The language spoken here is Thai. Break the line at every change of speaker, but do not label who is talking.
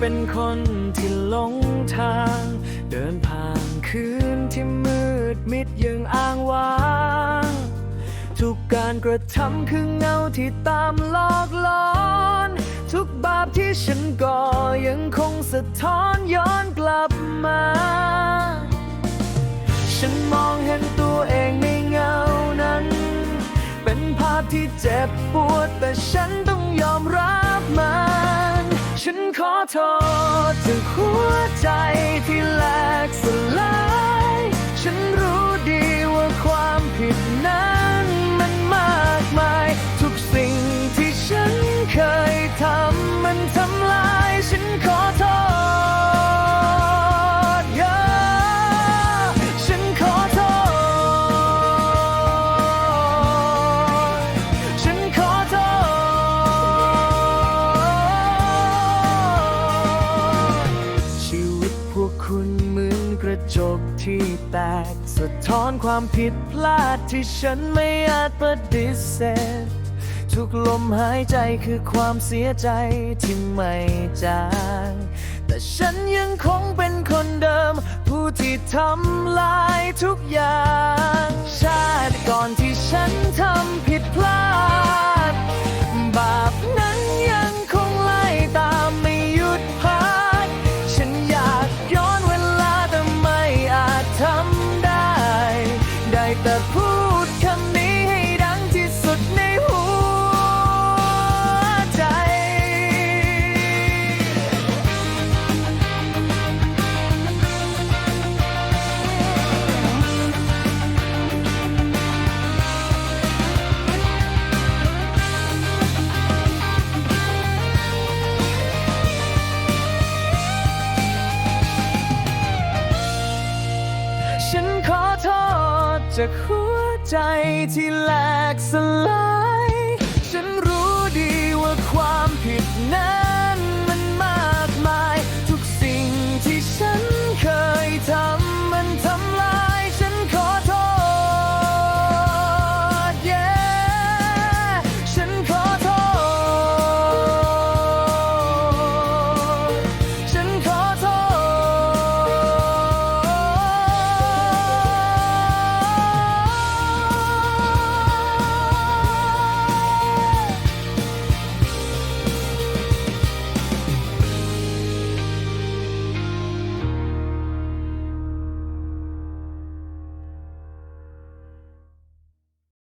เป็นคนที่หลงทาง เดินผ่านคืนที่มืดมิดยังอ้างว้าง ทุกการกระทำคือเงาที่ตามหลอกหลอน ทุกบาปที่ฉันก่อยังคงสะท้อนย้อนกลับมา ฉันมองเห็นตัวเองในเงานั้น เป็นภาพที่เจ็บปวดแต่ฉันต้อง โทษจากหัวใจที่แหลกสลาย ที่แตกสะท้อนความผิดพลาดที่ฉันไม่อาจปฏิเสธ ทุกลมหายใจคือความเสียใจที่ไม่จางแต่ฉันยังคงเป็นคนเดิม ผู้ที่ทำลายทุกอย่างชาติ ไจากหัวใจที่แหลกสลาย ฉันรู้ดีว่าความผิดนั้น